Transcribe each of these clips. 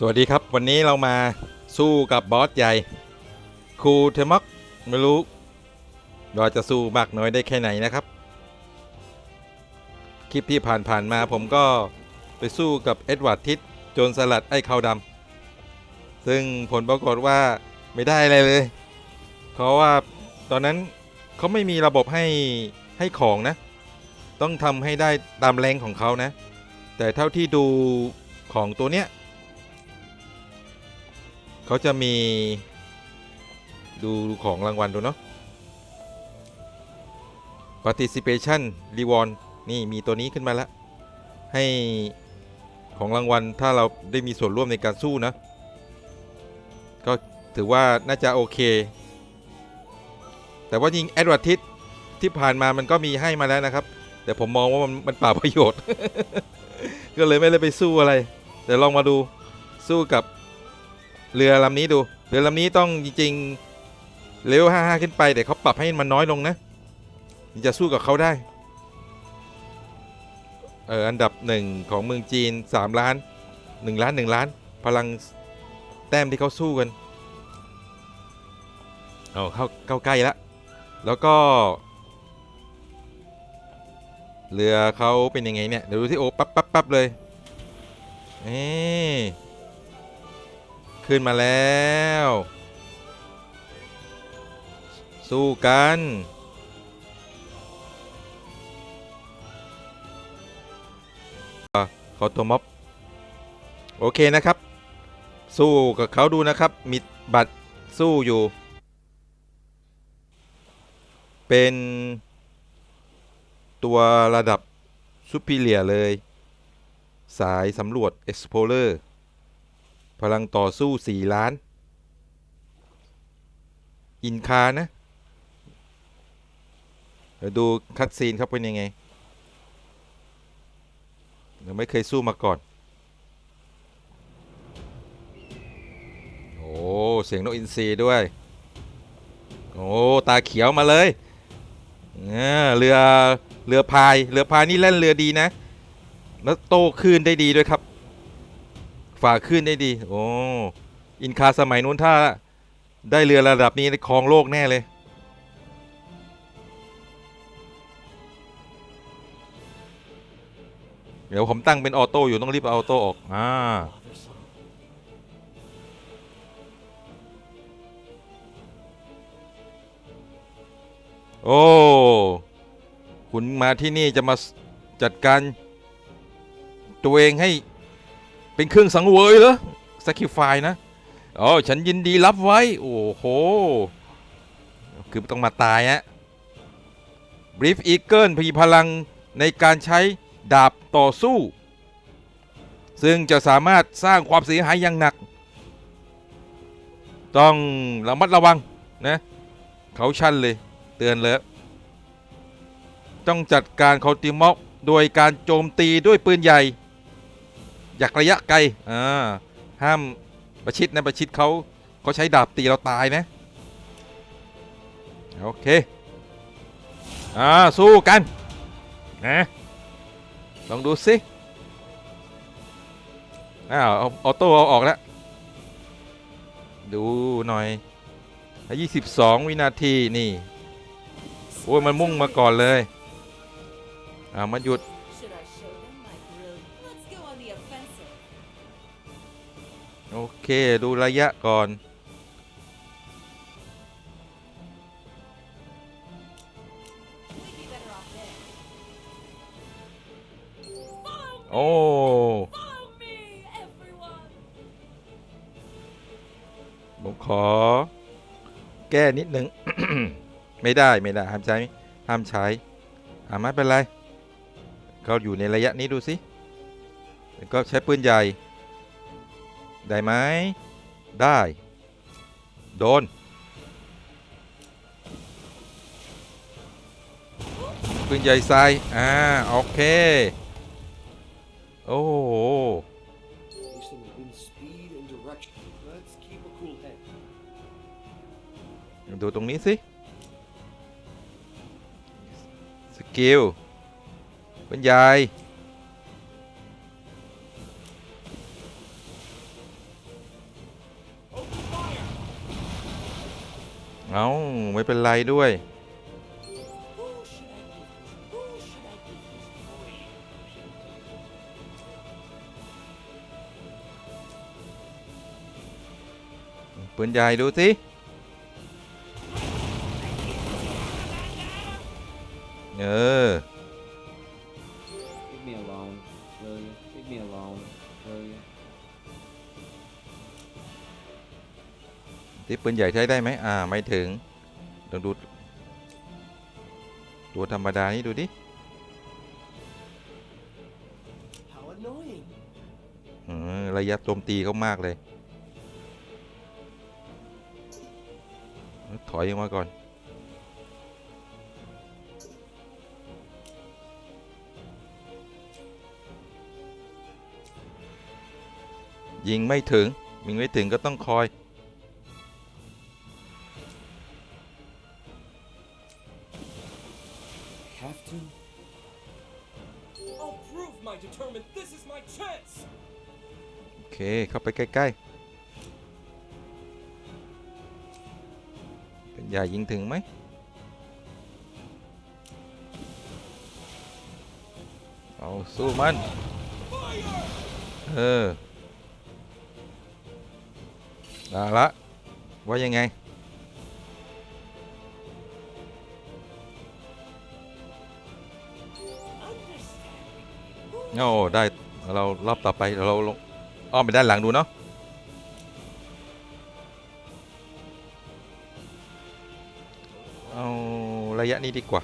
สวัสดีครับ วันนี้เรามาสู้กับบอสใหญ่ครูเทมักไม่รู้ เราจะสู้มากน้อยได้แค่ไหนนะครับ คลิปที่ผ่านๆมาผมก็ไปสู้กับเอ็ดวาร์ดทิสโจรสลัดไอ้ขาวดำซึ่งผลปรากฏว่าไม่ได้อะไรเลย เพราะว่าตอนนั้นเขาไม่มีระบบให้ให้ของนะ ต้องทำให้ได้ตามแรงของเขานะ แต่เท่าที่ดูของตัวเนี้ย เขาจะมีดูของรางวัลดูเนาะ participation reward นี่มีตัวนี้ขึ้นมาแล้ว ให้ของรางวัลถ้าเราได้มีส่วนร่วมในการสู้นะ ก็ถือว่าน่าจะโอเค แต่ว่ายิงแอดว r ทิสที่ผ่านมามันก็มีให้มาแล้วนะครับ แต่ผมมองว่ามันมันเปล่าประโยชน์ ก็เลยไม่ได้ไปสู้อะไร แต่ลองมาดูสู้กับ เรือลำนี้ดู เรือลำนี้ต้องจริงๆเลเวล55ขึ้นไปแต่เขาปรับให้มันน้อยลงนะจะสู้กับเขาได้ เอออันดับหนึ่งของเมืองจีน 3 ล้าน 1 ล้าน 1 ล้าน พลังแต้มที่เขาสู้กัน เอาเข้าเข้าใกล้แล้วแล้วก็เรือเขาเป็นยังไงเนี่ย เดี๋ยวดูที่โอ้ปั๊บปั๊บปั๊บเลยเอ๊ ขึ้นมาแล้ว สู้กัน ขอตัวม็อบ โอเคนะครับ สู้กับเขาดูนะครับ มีบัตรสู้อยู่ เป็นตัวระดับซูเปอร์เลียเลย สายสำรวจ Explorer พลังต่อสู้ 4 ล้าน อินคานะ เดี๋ยวดูคัดซีนครับเป็นยังไงยังไม่เคยสู้มาก่อน โอ้ เสียงนกอินทรีด้วย โอ้ ตาเขียวมาเลยเอเรือ เรือพาย เรือพายนี่เล่นเรือดีนะ แล้วโต้คลื่นได้ดีด้วยครับ ฝ่าขึ้นได้ดีโอ้อินคาสมัยนู้นถ้าได้เรือระดับนี้ครองโลกแน่เลยเดี๋ยวผมตั้งเป็นออโต้อยู่ต้องรีบเอาออโต้ออก อ่า โอ้ คุณมาที่นี่จะมาจัดการตัวเองให้ เป็นเครื่องสังเวยเหรอสักคิฟายนะอ๋อฉันยินดีรับไว้ โอ้โห คือต้องมาตายฮะบรีฟอีเกิลพีพลังในการใช้ดาบต่อสู้ ซึ่งจะสามารถสร้างความเสียหายอย่างหนัก ต้องระมัดระวังนะ เขาชั่นเลย เตือนเลยต้องจัดการคาติมอกโดยการโจมตีด้วยปืนใหญ่ จากระยะไกลอ่าห้ามประชิดนะประชิดเขาเขาใช้ดาบตีเราตายนะโอเคอ่าสู้กันนะลองดูสิอ้าวเอาออโต้เอาออกแล้วดูหน่อย22วินาทีนี่โอ้ยมันมุ่งมาก่อนเลยอ่ามันหยุด โอเค ดูระยะก่อน โอ้ผมขอ แก้นิดหนึ่งไม่ได้ไม่ได้ห้ามใช้ห้ามใช้อาไม่เป็นไรเขาอยู่ในระยะนี้ดูสิแล้วก็ใช้ปืนใหญ่ ได้ไหมได้ โดน ปืนใหญ่ไซอ่า โอเค โอ้โหดูตรงนี้สิ สกิลเป็นใหญ่ ไม่เป็นไรด้วย Who should I give? Who should I give? ปืนใหญ่ดูสิเออ Leave me alone, will you? Leave me alone, will you? ที่ปืนใหญ่ใช้ได้ไหมอ่า ไม่ถึง ลองดูตัวธรรมดานี่ดูดิ How annoying! เออระยะโจมตีเขามากเลย ถอยออกมาก่อน ยิงไม่ถึง ยิงไม่ถึงก็ต้องคอย Have to? I'll prove my determined. This is my chance. โอเค เข้าไปใกล้ๆ เป็นใหญ่ยิงถึงไหม เอาสู้มัน เออเอาละ ว่ายังไง โอ้ได้เรารอบต่อไปเราลงอ้อมไปด้านหลังดูเนาะเอาระยะนี้ดีกว่า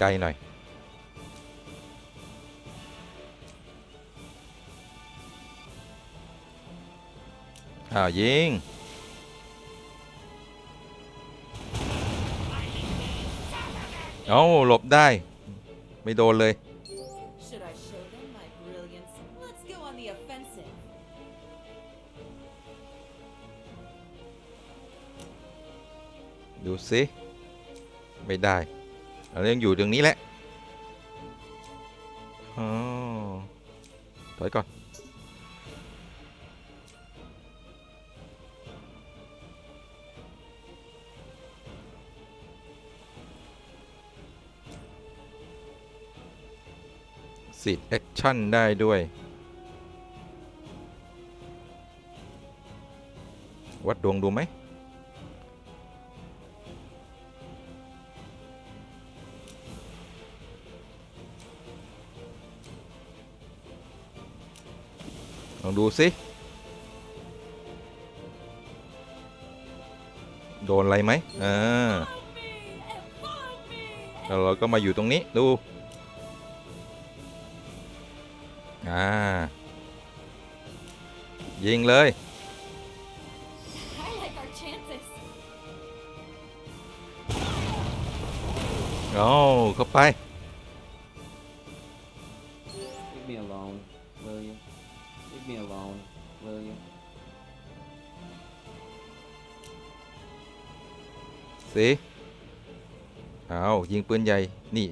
ไกลหน่อยอ้าวยิง เอาหลบได้ ไม่โดนเลย Should I show them my brilliance? Let's go on the offensive. ดูสิไม่ได้เรายังอยู่ตรงนี้แหละ สิทธิ์แอคชั่นได้ด้วย วัดดวงดูไหม ลองดูสิ โดนอะไรไหมอ่า Find me and find me. แล้วเราก็มาอยู่ตรงนี้ดู ยิงเลย I like our chances. เอาเข้าไป Leave me alone, will you? Leave me alone, will you? สิเอายิงปืนใหญ่ นี่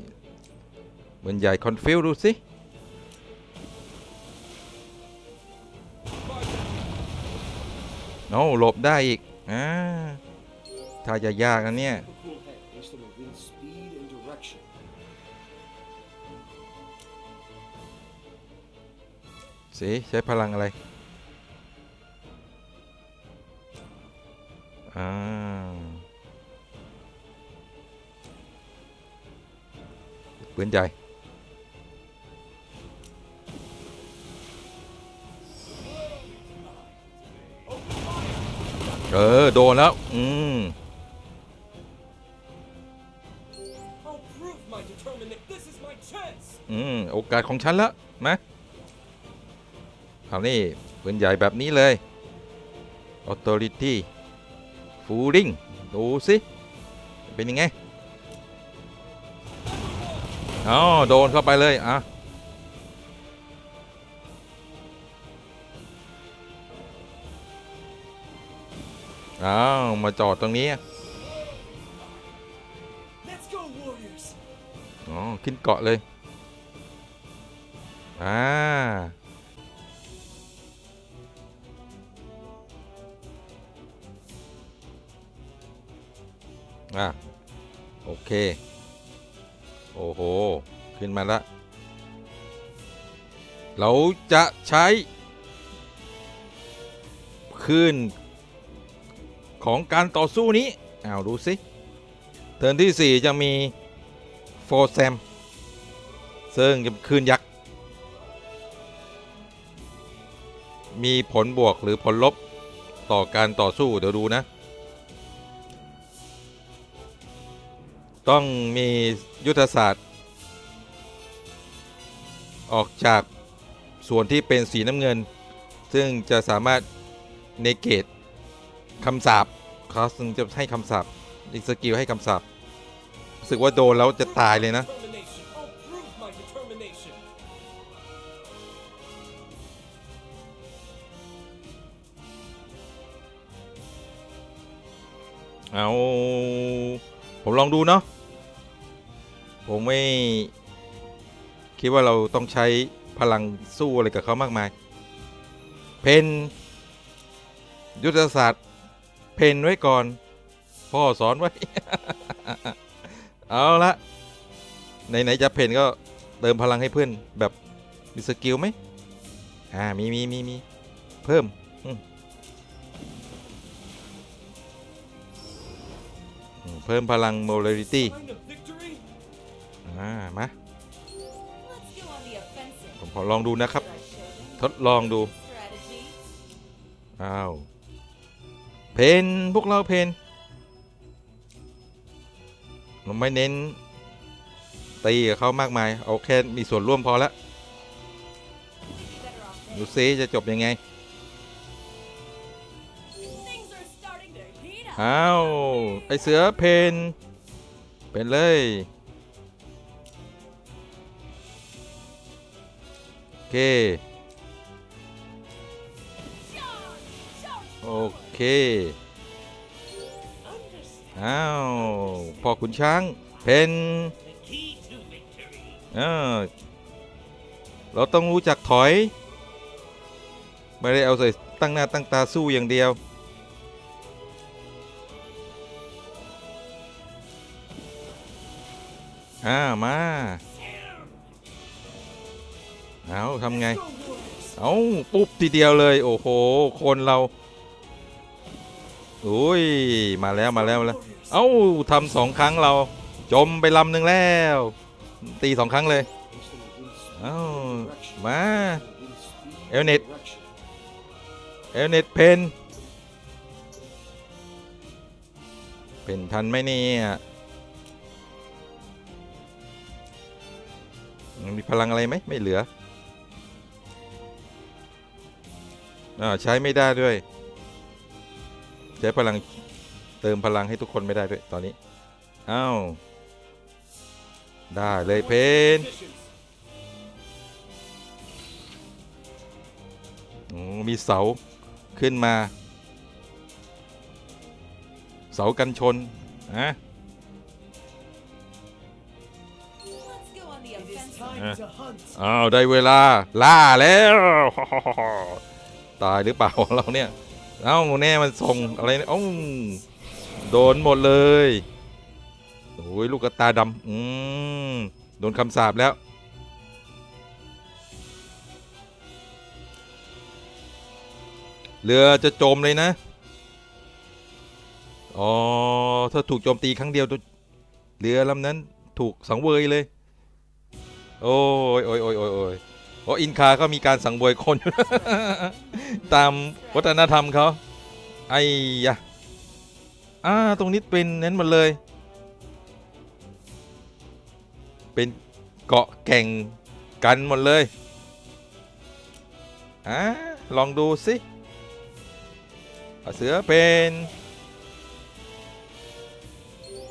ปืนใหญ่คอนฟิวดูสิ โอ้หลบได้อีกอ่าถ้าจะยากนะเนี่ย สิใช้พลังอะไร อ่า ปืนใจ เออ โดนแล้ว อืม I'll prove my determined that this is my chance. อืม โอกาสของฉันล้วนะเอานี่ปืนใหญ่แบบนี้เลย Authority Fooling ดูสิ เป็นยังไง อ๋อ โดนเข้าไปเลย อะ้าวมาจอดตรงนี้อ๋อขึ้นเกาะเลยอ่าอะโอเค โอ้โห ขึ้นมาละเราจะใช้ ขึ้น ของการต่อสู้นี้เอ้าดูสิเทิร์นที่ 4 จะมีโฟร์แซมซึ่งจะคืนยักษ์ มีผลบวกหรือผลลบต่อการต่อสู้ เดี๋ยวดูนะ ต้องมียุทธศาสตร์ ออกจากส่วนที่เป็นสีน้ำเงิน ซึ่งจะสามารถเนเกตคำสาป เขาซึ่งจะให้คำสาปอีกสกิลให้คำสาปรู้สึกว่าโดนแล้วจะตายเลยนะ เอา ผมลองดูเนาะ ผมไม่ คิดว่าเราต้องใช้พลังสู้อะไรกับเขามากมาย เพนยุทธศาสตร์ เพนไว้ก่อน พ่อสอนไว้ เอาละไหนๆจะเพนก็เติมพลังให้เพื่อนแบบมีสกิลไหมอ่ามีมีมีมีเพิ่มเพิ่มพลัง molarity Sign of victory? อ่ามาผมขอลองดูนะครับ ทดลองดู อ้าว เพนพวกเราเพนเราไม่เน้นตีกับเขามากมายเอาแค่มีส่วนร่วมพอละดูซิจะจบยังไงอ้าวไอเสือเพนเป็นเลยโอเคโอเค เค อ้าว พ่อขุนช้าง เพนเออเราต้องรู้จักถอย ไม่ได้เอาใส่ตั้งหน้าตั้งตาสู้อย่างเดียว อ่า มา เอาทำไง เอาปุ๊บทีเดียวเลย โอ้โห คนเรา โอ้ยมาแล้วมาแล้วมาแล้วเอ้าทำสองครั้งเรา จมไปลำหนึ่งแล้ว ตีสองครั้งเลยเอ้ามา Win speed Elnet. and direction. เอลเน็ตเพนเป็นทันไหมเนี่ยมีพลังอะไรไหมไม่เหลืออ่าใช้ไม่ได้ด้วย ใช้พลังเติมพลังให้ทุกคนไม่ได้ด้วยตอนนี้อ้าวได้เลยเพนโอ้มีเสาขึ้นมา เสากันชนนะอ้าว ได้เวลา ล่าแล้ว ตายหรือเปล่าเราเนี่ย เอ้าแน่มันส่งอะไรเนี่ยเอ้โดนหมดเลยโอ้ยลูกกระตาดำอืมโดนคำสาปแล้ว เรือจะจมเลยนะ อ๋อ ถ้าถูกโจมตีครั้งเดียวเรือลำนั้นถูกสังเวยเลย โอ้ยโอ้ยโอ้ยโอ้ย โอ้ยเพราะอินคาก็มีการสังเวยคน ตามวัฒนธรรมเขาไอ้ยะอ่าตรงนี้เป็นเน้นหมดเลย เป็นเกาะแก่งกันหมดเลยอ่าลองดูสิอะเสือเป็น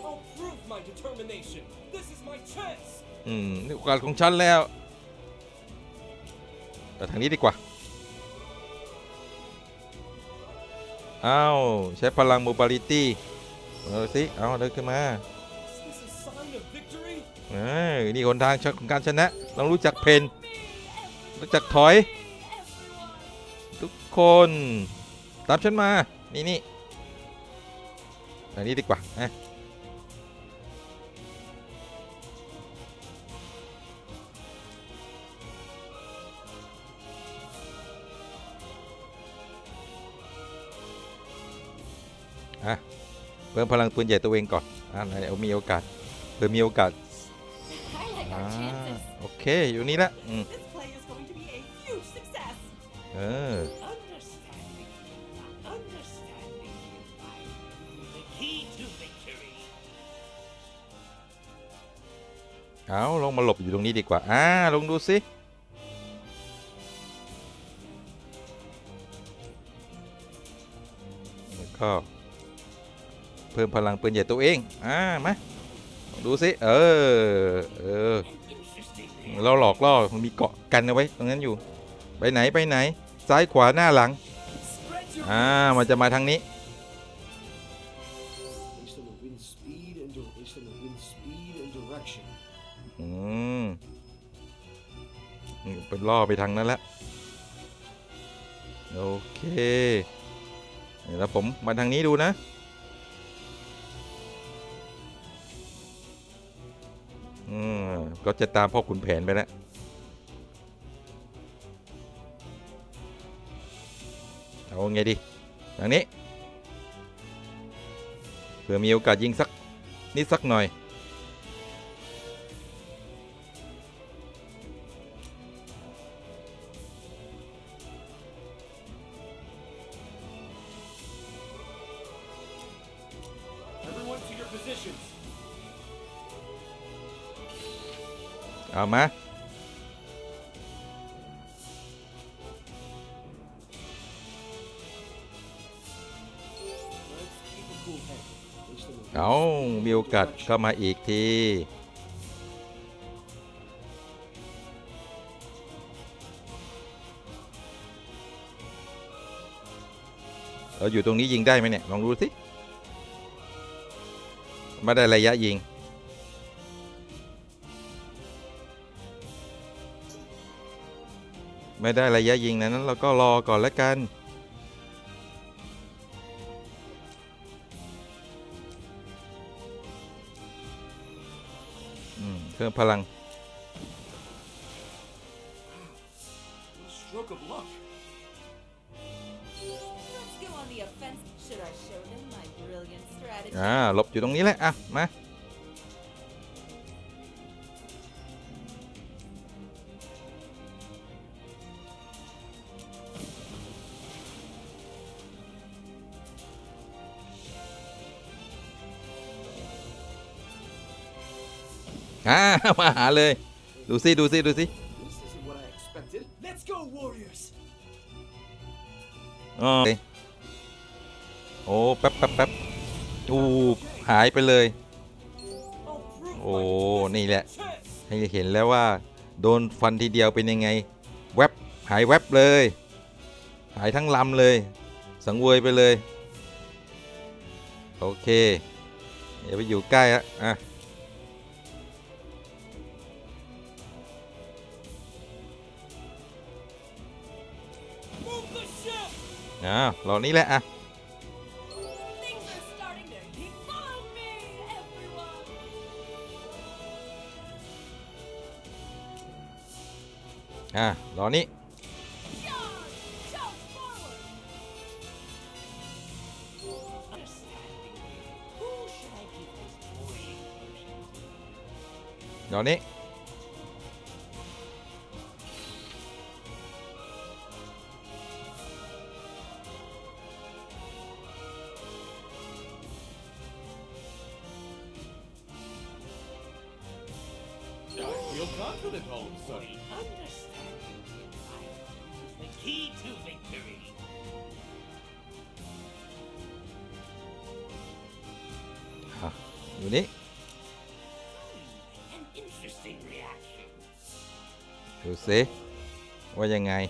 I'll prove my determination. This is my chance. อืมนี่โอกาสของฉันแล้วแต่ ทางนี้ดีกว่าอ้าวใช้พลัง mobility เอาสิ เอาเดินขึ้นมาเอ้ยนี่หนทางของการชนะเรารู้จักเพนรู้จักถอย ทุกคนตามฉันมา นี่นี่อันนี้ดีกว่านะ อะเพิ่มพลังปืนใหญ่ตัวเองก่อนอะไหนเอามีโอกาสเผื่อมีโอกาส I like อ่า our chances. โอเคอยู่นี่ละอืม This play is going to be a huge success. เออ Understanding, understanding is the key to victory. เอาลงมาหลบอยู่ตรงนี้ดีกว่า อ่าลองดูสิ แล้วก็ เพิ่มพลังปืนใหญ่ตัวเอง อ่า มา ดูสิ เออ เออ เราหลอกล่อ มันมีเกาะกันเอาไว้ตรงนั้นอยู่ ไปไหนไปไหน ซ้ายขวาหน้าหลัง อ่า มันจะมาทางนี้ อืมเป็นล่อไปทางนั้นแล้วโอเค เดี๋ยวแล้วผมมาทางนี้ดูนะ อืมก็จะตามพ่อขุนแผนไปแล้วเอาไงดีทางนี้เผื่อมีโอกาสยิงสักนิดสักหน่อย เอามาเอามีโอกาสเข้ามาอีกทีเราอยู่ตรงนี้ยิงได้ไหมเนี่ย ลองดูสิ ไม่ได้ระยะยิง ไม่ได้ระยะยิงนะนั้นเราก็รอก่อนแล้วกันอืมเพิ่มพลัง Stroke of luck. Let's go on the offensive. Should I show them my brilliant strategy? อ่า หลบอยู่ตรงนี้แหละ อะ มา มาหาเลย ดูสิดูสิดูสิ This isn't what I expected. Let's go, Warriors. อ๋อโอ้แป๊บแป๊บแป๊บอู้หายไปเลย โอ้ นี่แหละ ให้เห็นแล้วว่า โดนฟันทีเดียวเป็นยังไง แวบหายแวบเลย หายทั้งลำเลย สังเวยไปเลย โอเคอย่าไปอยู่ใกล้อะอะ อ่าเหล่นี้แหละอะอะเหล่นี้รอล่นี้ ยังไง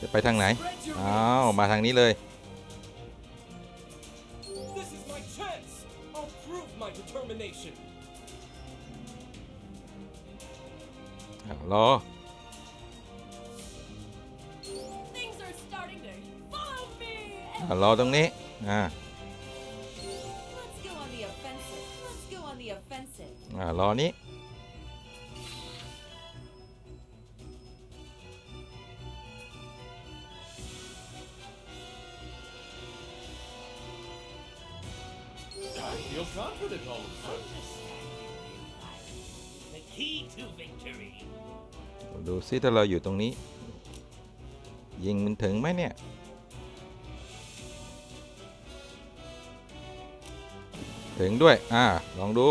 จะไปทางไหน Spread your อ้าวมาทางนี้เลย This is my chance. I'll prove my determination. อะรอ Things are starting to heat. Follow me, อะรอตรงนี้อ่า Let's go on confident all of a sudden. The key to victory. ดูซิถ้าเราอยู่ตรงนี้ ยิงมันถึงไหมเนี่ย ถึงด้วย อ่า ลองดู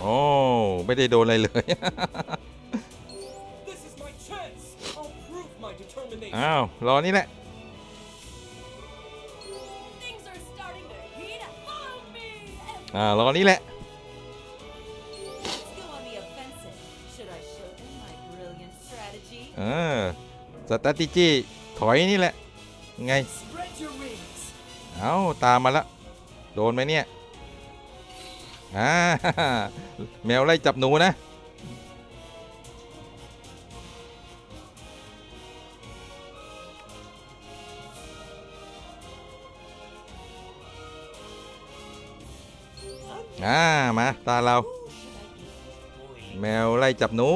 โอ้ ไม่ได้โดนอะไรเลย This is my chance. I'll prove my determination. อ้าว รอนี่แหละ อ่ารอนี่แหละ Let's go on the offensive. Should I show them my brilliant strategy? เออสต r a t e g y ถอยนี่แหละ ไง Spread your wings. เอาตามมาละ โดนไหมเนี่ย อ่า แมวไล่จับหนูนะ อ่ามาตาเรา แมวไล่จับหนู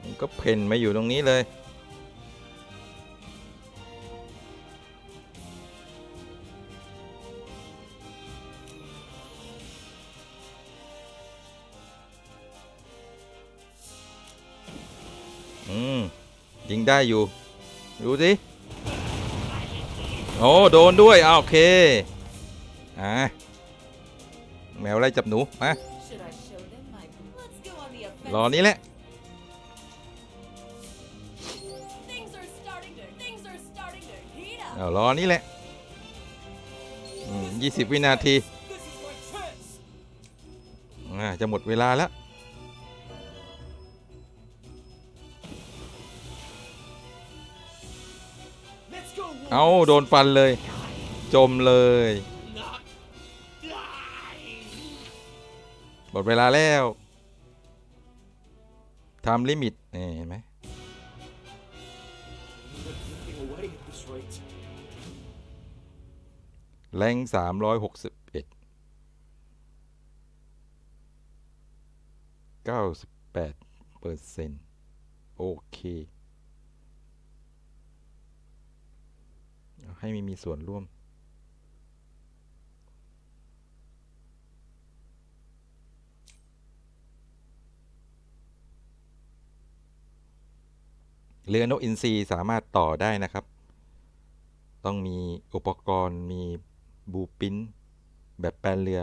มันก็เพ่นมาอยู่ตรงนี้เลย อืม ยิงได้อยู่ ดูสิ โอ้ โดนด้วยอ่าโอเค อ่า แมวไล่จับหนู มา Should I show them my? Let's go on the รอ offensive. นี้แหละ Things are starting to. Things are starting to heat up. เอารอนี่แหละยี่สิบวินาที This is my chance. อ่าจะหมดเวลาแล้ว Let's go. เอาโดนฟันเลย จมเลย หมดเวลาแล้วทำลิมิตนี่เห็นไหมแรงสามร้อยหกสิบเอ็ดเก้าสิบแปดเปอร์เซ็นต์โอเค ให้มีมีส่วนร่วม เรือนกอินทรีสามารถต่อได้นะครับ ต้องมีอุปกรณ์มีบูปินแบบแปลนเรือ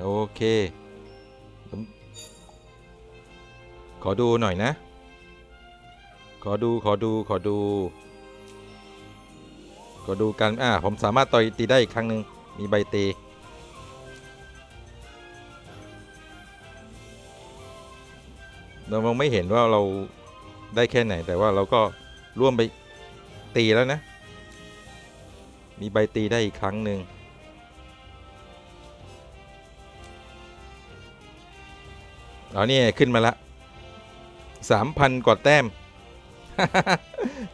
โอเค ขอดูหน่อยนะ ขอดูขอดูขอดู ขอดูกันอ่าผมสามารถต่อยตีได้อีกครั้งหนึ่ง มีใบตีเรามองไม่เห็นว่าเราได้แค่ไหน แต่ว่าเราก็ร่วมไปตีแล้วนะ มีใบตีได้อีกครั้งหนึ่งเอานี่ขึ้นมาละสามพันกว่าแต้ม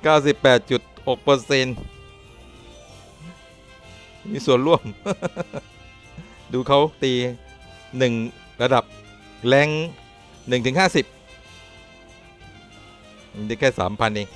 98.6เปอร์เซ็นต์ มีส่วนร่วม ดูเขาตีหนึ่งระดับแรงหนึ่งถึงห้าสิบมันได้แค่สามพันเอง